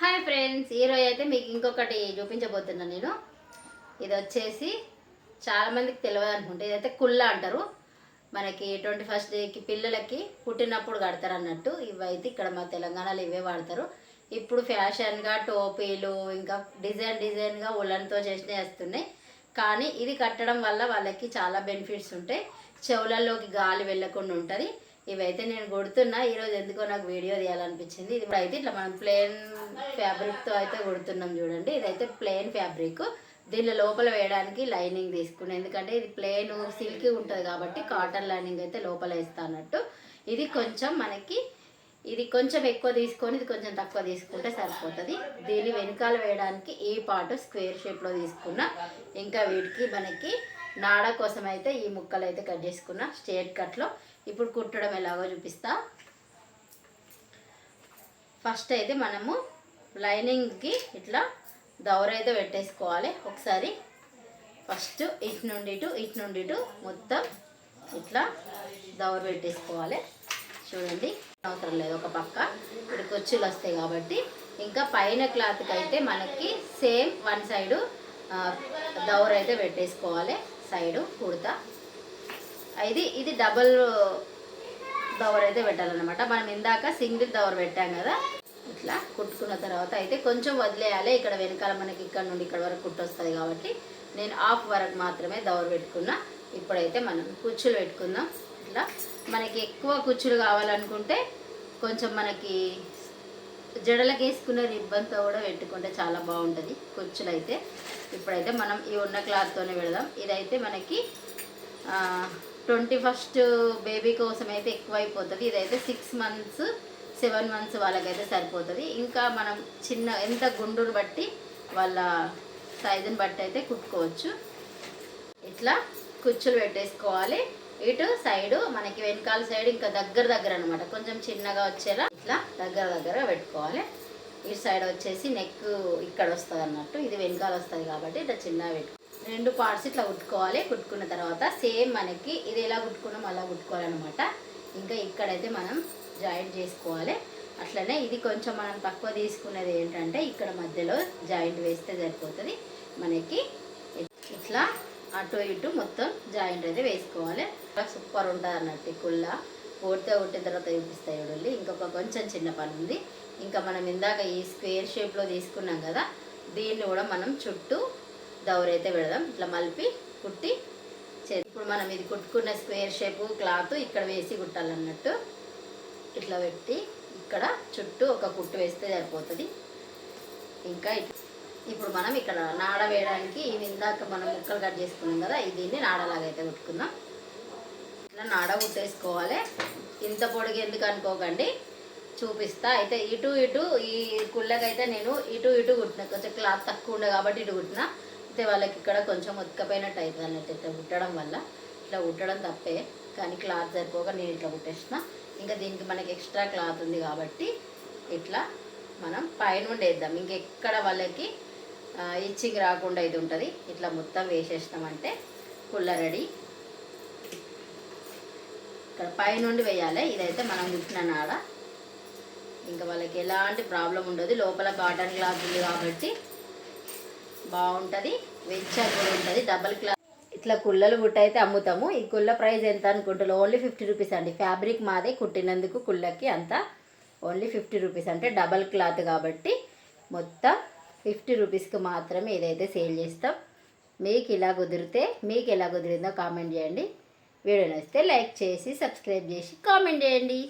Hi friends ఈరోజు అయితే మీకు ఇంకొకటి చూపించబోతున్నాను నేను. ఇది వచ్చేసి చాలామందికి తెలియదు అనుకుంటే. ఇదైతే కుళ్ళ అంటారు. మనకి ట్వంటీ ఫస్ట్ డేకి పిల్లలకి పుట్టినప్పుడు కడతారు అన్నట్టు. ఇవైతే ఇక్కడ మా తెలంగాణలో ఇవే వాడతారు. ఇప్పుడు ఫ్యాషన్గా టోపీలు ఇంకా డిజైన్ డిజైన్గా ఉలన్తో చేసినవి వస్తున్నాయి. కానీ ఇది కట్టడం వల్ల వాళ్ళకి చాలా బెనిఫిట్స్ ఉంటాయి. చెవులలోకి గాలి వెళ్ళకుండా ఉంటుంది. ఇవైతే నేను కొడుతున్నా ఈరోజు ఎందుకో నాకు వీడియో తీయాలనిపించింది. ఇది అయితే ఇట్లా మనం ప్లెయిన్ ఫ్యాబ్రిక్తో అయితే కొడుతున్నాం చూడండి. ఇదైతే ప్లేన్ ఫ్యాబ్రిక్ దీనిలో లోపల వేయడానికి లైనింగ్ తీసుకున్నాను ఎందుకంటే ఇది ప్లెయిన్ సిల్క్ ఉంటుంది కాబట్టి కాటన్ లైనింగ్ అయితే లోపల వేస్తా అన్నట్టు. ఇది కొంచెం మనకి ఇది కొంచెం ఎక్కువ తీసుకొని ఇది కొంచెం తక్కువ తీసుకుంటే సరిపోతుంది. దీని వెనకాల వేయడానికి ఈ పాటు స్క్వేర్ షేప్లో తీసుకున్నా. ఇంకా వీటికి మనకి నాడ కోసం అయితే ఈ ముక్కలు అయితే కట్ చేసుకున్నా స్ట్రేట్ కట్లో. ఇప్పుడు కుట్టడం ఎలాగో చూపిస్తా. ఫస్ట్ అయితే మనము లైనింగ్కి ఇట్లా దవర అయితే పెట్టేసుకోవాలి. ఒకసారి ఫస్ట్ ఇటు నుండి ఇటు ఇటు నుండి ఇటు మొత్తం ఇట్లా దౌర పెట్టేసుకోవాలి. చూడండి అవసరం లేదు ఒక పక్క. ఇక్కడ కుర్చీలు వస్తాయి కాబట్టి. ఇంకా పైన క్లాత్కి అయితే మనకి సేమ్ వన్ సైడు దౌర అయితే పెట్టేసుకోవాలి. సైడు కుడతా. ఇది ఇది డబల్ దవర్ అయితే పెట్టాలన్నమాట. మనం ఇందాక సింగిల్ దవర్ పెట్టాం కదా. ఇట్లా కుట్టుకున్న తర్వాత అయితే కొంచెం వదిలేయాలి. ఇక్కడ వెనకాల మనకి ఇక్కడ నుండి ఇక్కడ వరకు కుట్టొస్తుంది కాబట్టి నేను హాఫ్ వరకు మాత్రమే దవర్ పెట్టుకున్నా. ఇప్పుడైతే మనం కుచ్చులు పెట్టుకుందాం. ఇట్లా మనకి ఎక్కువ కుచ్చులు కావాలనుకుంటే కొంచెం మనకి జడలకు వేసుకునే రిబ్బన్తో కూడా పెట్టుకుంటే చాలా బాగుంటుంది. కుచ్చులు అయితే ఇప్పుడైతే మనం ఈ ఉన్న క్లాత్తోనే పెడదాం. ఇదైతే మనకి ట్వంటీ ఫస్ట్ బేబీ కోసం అయితే ఎక్కువైపోతుంది. ఇదైతే సిక్స్ మంత్స్ సెవెన్ మంత్స్ వాళ్ళకైతే సరిపోతుంది. ఇంకా మనం చిన్న ఎంత గుండును బట్టి వాళ్ళ సైజుని బట్టి అయితే కుట్టుకోవచ్చు. ఇట్లా కుచ్చులు పెట్టేసుకోవాలి. ఇటు సైడు మనకి వెనకాల సైడ్ ఇంకా దగ్గర దగ్గర అనమాట కొంచెం చిన్నగా వచ్చేలా ఇట్లా దగ్గర దగ్గర పెట్టుకోవాలి. ఇటు సైడ్ వచ్చేసి నెక్ ఇక్కడ వస్తుంది అన్నట్టు ఇది వెనకాల వస్తుంది కాబట్టి ఇట్లా చిన్నగా పెట్టుకో రెండు పార్ట్స్ ఇట్లా కుట్టుకోవాలి. కుట్టుకున్న తర్వాత సేమ్ మనకి ఇది ఎలా కుట్టుకున్నాం అలా కుట్టుకోవాలన్నమాట. ఇంకా ఇక్కడైతే మనం జాయింట్ చేసుకోవాలి. అట్లనే ఇది కొంచెం మనం తక్కువ తీసుకునేది ఏంటంటే ఇక్కడ మధ్యలో జాయింట్ వేస్తే సరిపోతుంది మనకి. ఇట్లా అటు ఇటు మొత్తం జాయింట్ అయితే వేసుకోవాలి. సూపర్ ఉంటుంది అన్నట్టు కుళ్ళ. పూర్తిగా కొట్టిన తర్వాత చూపిస్తాయి చూడండి. ఇంకొక కొంచెం చిన్న పని ఉంది. ఇంకా మనం ఇందాక ఈ స్క్వేర్ షేప్లో తీసుకున్నాం కదా దీన్ని కూడా మనం చుట్టూ దౌరైతే పెడదాం. ఇట్లా మలిపి కుట్టి ఇప్పుడు మనం ఇది కుట్టుకున్న స్క్వేర్ షేపు క్లాత్ ఇక్కడ వేసి కుట్టాలన్నట్టు ఇట్లా పెట్టి ఇక్కడ చుట్టూ ఒక కుట్టు వేస్తే సరిపోతుంది. ఇంకా ఇప్పుడు మనం ఇక్కడ నాడ వేయడానికి ఇది ఇందాక మనం ముక్కలు కట్ చేసుకున్నాం కదా దీన్ని నాడలాగా అయితే కుట్టుకుందాం. నడగుట్టేసుకోవాలి నాడ కుట్టేసుకోవాలి ఇంత పొడిగి ఎందుకు అనుకోకండి. చూపిస్తా. అయితే ఇటు ఇటు ఈ కుళ్ళకైతే నేను ఇటు ఇటు కుట్టిన. కొంచెం క్లాత్ తక్కువ ఉండే కాబట్టి ఇటు కుట్టిన. అయితే వాళ్ళకి ఇక్కడ కొంచెం ఉతకపోయినట్టు అవుతుంది అన్నట్టు ఇట్లా కుట్టడం వల్ల. ఇట్లా కుట్టడం తప్పే. కానీ క్లాత్ సరిపోక నేను ఇట్లా కుట్టేసిన. ఇంకా దీనికి మనకి ఎక్స్ట్రా క్లాత్ ఉంది కాబట్టి ఇట్లా మనం పైనుండి వేద్దాం ఇంకెక్కడ వాళ్ళకి ఇచ్చింగ్ రాకుండా ఇది ఉంటుంది. ఇట్లా మొత్తం వేసేసినామంటే కుళ్ళ రెడీ. ఇక్కడ పైనుండి వేయాలి. ఇదైతే మనం కుట్టిన నాడ. ఇంకా వాళ్ళకి ఎలాంటి ప్రాబ్లం ఉండదు. లోపల కాటన్ క్లాత్ ఉంది కాబట్టి బాగుంటుంది. వెచ్చా కూడా ఉంటుంది. డబల్ క్లాత్ ఇట్లా కుళ్ళలు గుట్ట అయితే అమ్ముతాము. ఈ కుళ్ళ ప్రైస్ ఎంత అనుకుంటారు ఓన్లీ ఫిఫ్టీ రూపీస్ అండి. ఫ్యాబ్రిక్ మాదే కుట్టినందుకు కుళ్ళకి అంత ఓన్లీ ఫిఫ్టీ రూపీస్. అంటే డబల్ క్లాత్ కాబట్టి మొత్తం ఫిఫ్టీ రూపీస్కి మాత్రమే ఇదైతే సేల్ చేస్తాం. మీకు ఇలా కుదిరితే మీకు ఎలా కుదిరిందో కామెంట్ చేయండి. వీడియో నచ్చితే లైక్ చేసి సబ్స్క్రైబ్ చేసి కామెంట్ చేయండి.